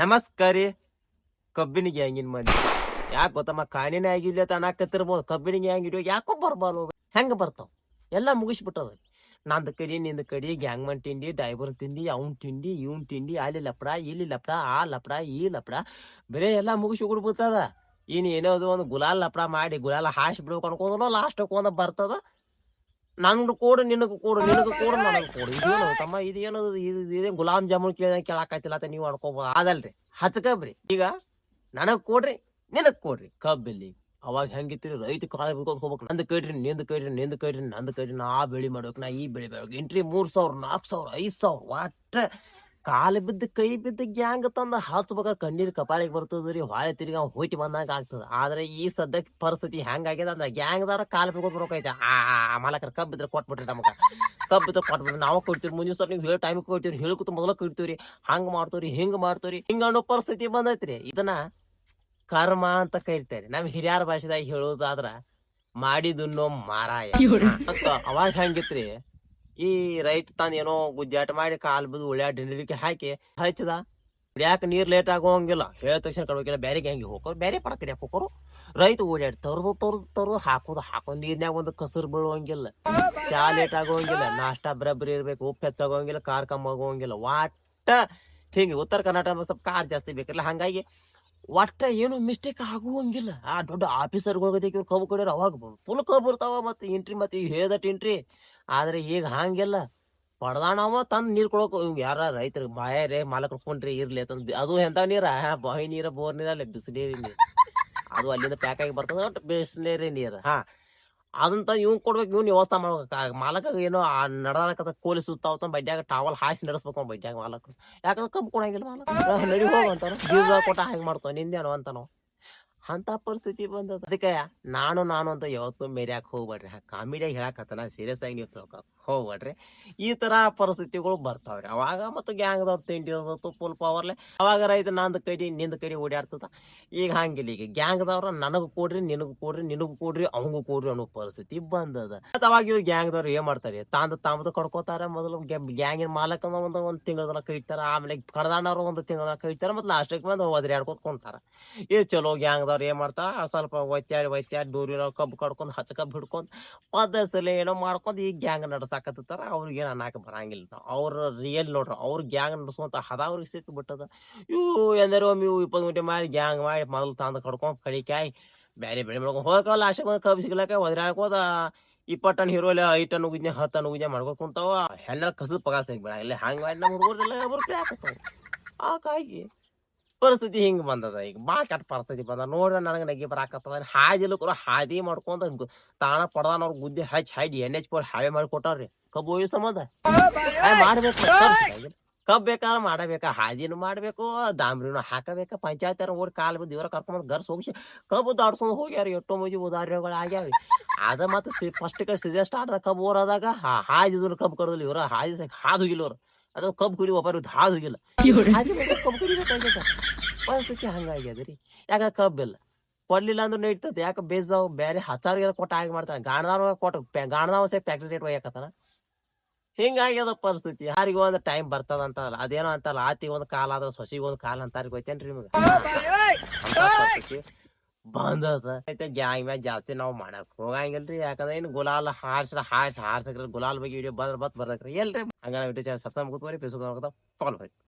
ನಮಸ್ಕಾರ. ರೀ ಕಬ್ಬಿನ ಗ್ಯಾಂಗಿನ ಮಂದಿ. ಯಾಕೆ ಗೊತ್ತಮ್ಮ? ಕಾಣಿನೇ ಆಗಿಲ್ಲ ಅಂತ ಅನ್ನಕತ್ತಿರ್ಬೋದು. ಕಬ್ಬಿನ ಗ್ಯಾಂಗ್ ಯಾಕೋ ಬರ್ಬಾರ್ದು. ಹೆಂಗೆ ಬರ್ತಾವ? ಎಲ್ಲ ಮುಗಿಸ್ಬಿಟ್ಟದ. ನಂದು ಕಡಿ, ನಿಂದ ಕಡಿ, ಗ್ಯಾಂಗ್ ಮನ್ ತಿಂಡಿ ಡೈವರ್ ತಿಂಡಿ, ಅವ್ನ ತಿಂಡಿ, ಇವ್ನ ತಿಂಡಿ, ಅಲ್ಲಿ ಲಪಡ, ಇಲ್ಲಿ ಲಪಡ, ಆ ಲಪಡ, ಈ ಲಪಡ. ಬರೇ ಎಲ್ಲ ಮುಗಿಸಿ ಕೊಡ್ಬಿಡ್ತದ ಇನ್ ಏನೋದು ಒಂದು ಗುಲಾಲ್ ಲಪಡ ಮಾಡಿ, ಗುಲಾಲ್ ಹಾಸಿ ಬಿಡ್ಬೇಕು ಅನ್ಕೊಂಡ್ರು ಲಾಸ್ಟಕ್ಕೆ ಒಂದು ಬರ್ತದ. ನನ್ಗೆ ಕೊಡು ನಿನಗೂ ಕೊಡು ನಿನಗೂ ಕೊಡು ನನಗೆ ಕೊಡು. ಇದೇನು ತಮ್ಮ ಇದೇನು ಇದು ಇದೇನು ಗುಲಾಬ್ ಜಾಮೂನ್ ಕೇಳಿದ ಕೇಳಾಕತ್ತಿಲ್ಲ ಅಂತ ನೀವು ಅನ್ಕೋಬೋದು ಅದಲ್ರಿ ಹಚ್ಕಬ್ರಿ. ಈಗ ನನಗೆ ಕೊಡ್ರಿ ನಿನಗೆ ಕೊಡ್ರಿ. ಕಬ್ಬಿಲ್ಲಿ ಅವಾಗ ಹೆಂಗಿತ್ರಿ ರೈತ ಕಾಲ ಬಿಡ್ಕೊಂಡು ಹೋಗ್ಬೇಕು ನಂದು ಕೈಡ್ರಿ ನಿಂದ ಕೈಡ್ರಿ ನಿಂದ ಕೈಡ್ರಿ ನಂದು ಕೈಡ್ರಿ ನಾ ಬೆಳಿ ಮಾಡ್ಬೇಕು ನಾ ಈ ಬೆಳಿ ಮಾಡ್ಬೇಕು ಎಂಟ್ರಿ ಮೂರು ಸಾವಿರ ನಾಲ್ಕು ಸಾವಿರ ಐದು ಸಾವಿರ ಒಟ್ಟ ಕಾಲು ಬಿದ್ದು ಕೈ ಬಿದ್ದು ಗ್ಯಾಂಗ್ ತಂದ ಹಚ್ಬೇಕಾದ್ರೆ ಕಣ್ಣೀರ್ ಕಪಾಳಿಗೆ ಬರ್ತದ್ರಿ ಹೊಳೆ ತಿರ್ಗಿ ಅವ್ನು ಹೋಯ್ತಿ ಬಂದಂಗ ಆಗ್ತದ. ಆದ್ರೆ ಈ ಸದ್ಯಕ್ಕೆ ಪರಿಸ್ಥಿತಿ ಹೆಂಗಾಗ್ಯದ ಅಂದ್ರೆ ಗ್ಯಾಂಗ್ದಾರ ಕಾಲು ಬಿಡ್ಕೊಂಡು ಬರೋಕೈತೆ ಆ ಮಾಲಕರ ಕಬ್ಬಿದ್ರೆ ಕೊಟ್ಬಿಟ್ರಿ ನಮಗ. ಕಬ್ಬಿದ್ರೆ ಕೊಟ್ಬಿಟ್ರಿ ನಾವು ಕೊಡ್ತೀವಿ ಮುಂದಿನ ಸರ್ ನೀವು ಹೇಳಿ ಟೈಮ್ ಕೊಡ್ತೀವಿ ಹೇಳ್ಕೊತ ಮೊದಲು ಕೊಡ್ತೀವ್ರಿ ಹಂಗೆ ಮಾಡ್ತೀವ್ರಿ ಹಿಂಗೆ ಮಾಡ್ತೀವ್ರಿ ಹಿಂಗ ಅನ್ನೋ ಪರಿಸ್ಥಿತಿ ಬಂದೈತ್ರಿ. ಇದನ್ನ ಕರ್ಮ ಅಂತ ಕರಿತಾರೆ. ನಮ್ ಹಿರಿಯರ ಭಾಷೆದಾಗ ಹೇಳೋದಾದ್ರ ಮಾಡಿದುನ್ನೋ ಮಾರಾಯ. ಅವಾಗ ಹೆಂಗಿತ್ರಿ ಈ ರೈತ ತಾನು ಏನೋ ಗುಜ್ಜಾಟ ಮಾಡಿ ಕಾಲು ಬದು ಉಳ್ಯಾ ಡಿಂಡಿಕೆ ಹಾಕಿ ಹಚ್ಚದ. ಕುಡಿಯಾಕ ನೀರು ಲೇಟ್ ಆಗೋಂಗಿಲ್ಲ? ಹೇಳಿದ ತಕ್ಷಣ ಕಡಬೇಕಿಲ್ಲ ಬೇರೆ ಹೆಂಗೆ ಹೋಗೋರು ಬೇರೆ ಪಡ ಕಡಿಯಾಕ ಹೋಗೋರು ರೈತ ಓಡಾಡಿ ತರದು ತರದು ತರದು ಹಾಕೋದು ಹಾಕೋದು ನೀರ್ನ್ಯಾಗ ಒಂದು ಕಸರು ಬೀಳುವಂಗಿಲ್ಲ ಚಾ ಲೇಟ್ ಆಗೋಂಗಿಲ್ಲ, ನಾಷ್ಟ ಬರಬ್ಬರಿ ಇರ್ಬೇಕು ಉಪ್ಪು ಹೆಚ್ಚಾಗೋಂಗಿಲ್ಲ ಕಾರ್ ಕಮ್ಮಿ ಆಗೋಂಗಿಲ್ಲ. ವಾಟ್ ಹಿಂಗೆ ಉತ್ತರ ಕರ್ನಾಟಕ ಸ್ವಲ್ಪ ಕಾರ್ ಜಾಸ್ತಿ ಬೇಕಿಲ್ಲ ಹಂಗಾಗಿ ಒಟ್ಟ ಏನು ಮಿಸ್ಟೇಕ್ ಆಗುವಂಗಿಲ್ಲ. ಆ ದೊಡ್ಡ ಆಫೀಸರ್ಗಳಿಗೆ ಇವ್ರು ಕಬ್ಬು ಕೊಡ್ಯಾರ, ಅವಾಗ ಫುಲ್ ಕಬ್ಬು ಇರ್ತಾವ ಮತ್ತೆ ಎಂಟ್ರಿ ಮತ್ತೆ ಈಗ ಹೇಳ್ದಟ್ ಎಂಟ್ರಿ ಆದ್ರೆ ಈಗ ಹಂಗಿಲ್ಲ. ಪಡ್ದಾಣವ ತಂದು ನೀರು ಕೊಡೋಕ್ ಯಾರ ರೈತರು ಬಾಯರೇ ಮಾಲಕರು ಫೋನ್ರಿ ಇರ್ಲಿ ಅಂತಂದು ಅದು ಎಂತ ನೀರ? ಬಾಯಿ ನೀರ, ಬೋರ್ ನೀರ, ಅಲ್ಲ ಬಿಸಿನೀರಿ ನೀರು. ಅದು ಅಲ್ಲಿಂದ ಪ್ಯಾಕ್ ಆಗಿ ಬರ್ತದ, ಒಟ್ಟು ಬಿಸಿನೀರಿ ನೀರು. ಹಾ. ಅದಂತ ಇವ್ನ್ ಕೊಡ್ಬೇಕು ಇವ್ನು ವ್ಯವಸ್ಥೆ ಮಾಡ್ಬೇಕು. ಮಾಲಕ ಏನೋ ಆ ನಡದಾಕತ್ತ ಕೋಲಿ ಸುತ್ತಾವತ್ತ ಬಡ್ಡ್ಯಾಗ ಟಾವಲ್ ಹಾಸಿ ನಡೆಸ್ಬೇಕು ಅವ್ನ್ ಬಡ್ಡ್ಯಾಗ ಮಾಲಕ ಯಾಕಂದ್ರೆ ಕಬ್ಬು ಕೊಡಂಗಿಲ್ಲ ಮಾಲಕ ನಡಿ ಹೋಗು ಅಂತಾರ ಬೀಜ ಕೊಟ್ಟ ಹಾಗೆ ಮಾಡ್ತಾವ ನಿಂದೇನೋ ಅಂತಾನೋ ಅಂತ ಪರಿಸ್ಥಿತಿ ಬಂದದ. ಅದಕ್ಕೆ ನಾನು ನಾನು ಅಂತ ಯಾವತ್ತೂ ಮೇರ್ಯಾಕ ಹೋಗ್ಬೇಡ್ರಿ ಕಾಮಿಡಿಯಾಗ ಹೇಳಕತ್ತನ ಸೀರಿಯಸ್ ಆಗಿ ನೀವು ತಿಳ್ಕೊ ಹೋಗ್ಬೇಡ್ರಿ ಈ ತರ ಪರಿಸ್ಥಿತಿಗಳು ಬರ್ತಾವ್ರಿ. ಅವಾಗ ಮತ್ತು ಗ್ಯಾಂಗ್ದವ್ರ ತಿಂಡಿ ಇರ್ತತ್ತು ಫುಲ್ ಪವರ್ಲೆ ಅವಾಗ ರೈತ ನಂದು ಕಡಿ ನಿಂದ ಕಡಿ ಓಡಾಡ್ತದ ಈಗ ಹಂಗಿಲ್ಲ ಈಗ. ಗ್ಯಾಂಗ್ದವ್ರ ನನಗೆ ಕೊಡ್ರಿ, ನಿನಗೂ ಕೊಡ್ರಿ ನಿನಗೂ ಕೊಡ್ರಿ ಅವಂಗೂ ಕೊಡ್ರಿ ಅನ್ನೋ ಪರಿಸ್ಥಿತಿ ಬಂದದ. ಮತ್ತು ಅವಾಗ ಇವ್ರು ಗ್ಯಾಂಗ್ದವ್ರು ಏನು ಮಾಡ್ತಾರೆ? ತಾಂದ ತಾಮದ ಕಡ್ಕೋತಾರ ಮೊದಲು. ಗ್ಯಾಂಗಿನ ಮಾಲಕ ಒಂದು ಒಂದು ತಿಂಗಳ ಕೈತಾರೆ ಆಮೇಲೆ ಕಡದಾನವ್ರು ಒಂದು ತಿಂಗಳ ಕೈತಾರೆ ಮತ್ತು ಲಾಸ್ಟಿಗೆ ಬಂದು ಒದ್ರಿ ಕೊಂತಾರ ಏ ಚಲೋ ಗ್ಯಾಂಗ್ದವ್ರು. ಏನ್ ಮಾಡ್ತಾ ಸ್ವಲ್ಪ ಒತ್ತಾಡಿ ಒತ್ತಾಡಿ ದೂರಿರೋ ಕಬ್ಬು ಕಡ್ಕೊಂಡು, ಹಚ್ಚ ಕಬ್ಬು ಹಿಡ್ಕೊಂಡು ಪದಸಲೆ ಏನೋ ಮಾಡ್ಕೊಂಡು ಈ ಗ್ಯಾಂಗ್ ನಡ್ಸಾಕತ್ತಾರ ಅವ್ರಿಗೆ ಏನ್ ಅನ್ನಕ ಬರಂಗಿಲ್ಲ ಅವ್ರ ರಿಯಲ್ ನೋಡ್ರಿ, ಅವ್ರ ಗ್ಯಾಂಗ್ ನಡ್ಸುವಂತ ಹದ ಅವ್ರಿಗೆ ಸಿಕ್ಕಿಬಿಟ್ಟದ ಇವು ಎಂದರೆ ಒಮ್ಮೆ ಇವು ಇಪ್ಪತ್ತು ಗಂಟೆ ಮಾಡಿ ಗ್ಯಾಂಗ್ ಮಾಡಿ ಮೊದಲು ತಂದು ಕಡ್ಕೊಂಡು ಕಡಿಕಾಯಿ ಬೇರೆ ಬೆಳೆ ಮಾಡ್ಕೊಂಡು ಹೋಗಲ್ಲ ಲಾಸ್ಟ್ ಬಂದ್ ಕಬ್ಬು ಸಿಗ್ಲಕ್ಕ ಹಾಕೋದ ಇಪ್ಪತ್ತು ಟನ್ ಹೀರೋಲೆ ಐದು ಟನ್ ಉಗಿದ್ನೆ ಹತ್ತು ಟನ್ ಉಗಿದ್ನೆ ಮಾಡ್ಕೊಂಡು ಕುಂತಾವ. ಎಲ್ಲ ಕಸದ ಪಗಾಸ ಇಲ್ಲ ಹಂಗೆ ಮಾಡಿ ನಮ್ಮ ಹುಡುಗರೆಲ್ಲ ಆ ಹಾಗಾಗಿ ಪರಿಸ್ಥಿತಿ ಹಿಂಗ್ ಬಂದದ. ಈಗ ಭಾಳ ಕೆಟ್ಟ ಪರಿಸ್ಥಿತಿ ಬಂದ. ನೋಡ್ರಿ ನನಗೆ ನಗಿ ಬರಾಕತ್ತದ. ಹಾದಿಲ್ಲ ಕೂಡ ಹಾದಿ ಮಾಡ್ಕೊಂತ ತಾಣ ಪಡ್ದಾನ ಅವ್ರ ಗುದ್ದಿ ಹಚ್ಚಿ ಹಾಡಿ ಎನ್ ಎಚ್ ಪೋಲ್ ಹಾವೆ ಮಾಡಿ ಕೊಟ್ಟಾರ್ರಿ ಕಬ್ಬು ಒಯ್ಯೋ ಸಂಬಂಧ. ಮಾಡ್ಬೇಕು ಕಬ್ಬ್ ಬೇಕಾದ್ರೆ ಮಾಡಬೇಕ, ಹಾದಿನೂ ಮಾಡ್ಬೇಕು ದಾಂಬ್ರಿನೂ ಹಾಕಬೇಕ ಪಂಚಾಯತ್ ಓಡಿ ಕಾಲು ಬಿದ್ದು ಇವ್ರ ಕರ್ಕೊಂಡ್ ಗರ್ಸ್ ಹೋಗಿಸಿ ಕಬ್ಬು ದಾಡ್ಸ್ಕೊಂಡು ಹೋಗ್ಯಾರ. ಎಷ್ಟೋ ಮಂದಿ ಉದಾಹರಣೆಗಳು ಆಗ್ಯಾವ ಅದ ಮತ್ತೆ ಫಸ್ಟ್ ಸೀಸನ್ ಸ್ಟಾರ್ಟ್ ಕಬ್ಬು ಓರದಾಗ ಹಾದಿದ್ರು ಕಬ್ಬು ಕರೋದಿಲ್ಲ ಇವ್ರ, ಹಾದಿ ಹಾದು ಹೋಗಿಲ್ಲ ಅದು ಕಬ್ಬು ಕುಡಿ ಒಬ್ಬರು ಧಾ ಹೋಗಿಲ್ಲ ಕಬ್ಬು ಕುಡಿಬೇಕಾಗ್ಯದ ಪರಿಸ್ಥಿತಿ ಹಂಗಾಗ್ಯದ ರೀ ಯಾಕ ಕಬ್ಬಿಲ್ಲ ಕೊಡ್ಲಿಲ್ಲ ಅಂದ್ರೆ ನಡೀತದೆ ಯಾಕೆ ಬೇಸ್ದಾವ್ ಬೇರೆ ಹಚ್ಚಾರಿಗೆಲ್ಲ ಕೊಟ್ಟ ಹಾಗೆ ಮಾಡ್ತಾನೆ ಗಾಣದಾವ ಕೊಟ್ಟು ಗಾಣದಾವ ಸೇ ಫ್ಯಾಕ್ಟ್ರಿ ರೇಟ್ ಒಯ್ಯಕತ್ತಾನ. ಹಿಂಗಾಗ್ಯದ ಪರಿಸ್ಥಿತಿ. ಯಾರಿಗೂ ಒಂದು ಟೈಮ್ ಬರ್ತದ ಅಂತಲ್ಲ ಅದೇನೋ ಅಂತಲ್ಲ. ಆತಿಗೆ ಒಂದು ಕಾಲ ಆದ್ರೆ ಸೊಸಿಗೆ ಒಂದು ಕಾಲ ಅಂತಾರ ಗೊತ್ತೇನ್ರಿ ನಿಮ್ಗೆ? ಬಂದದ. ಐತೆ ಗ್ಯಾಂಗ್ ಮ್ಯಾಗ ಜಾಸ್ತಿ ನಾವು ಮಾಡಕ್ ಹೋಗಂಗಿಲ್ರಿ. ಯಾಕಂದ್ರೆ ಇನ್ನು ಗುಲಾಲ್ ಹಾರ್ಸ್ರ, ಹಾರ್ಸ್ ಹಾರ್ಸಕ್ರಿ ಗುಲಾಲ್ ಬಗ್ಗೆ ವಿಡಿಯೋ ಬಂದ್ರ ಬತ್ ಬರ್ಬೇಕ್ರಿ. ಎಲ್ರಿ, ಹಂಗ ವಿಡಿಯೋ ಸಬ್ಸ್ಕ್ರೈಬ್ ಕೂತ್ಕೋರಿ ಫೇಸ್ಬುಕ್ ಫಾಲೋ ಮಾಡಿ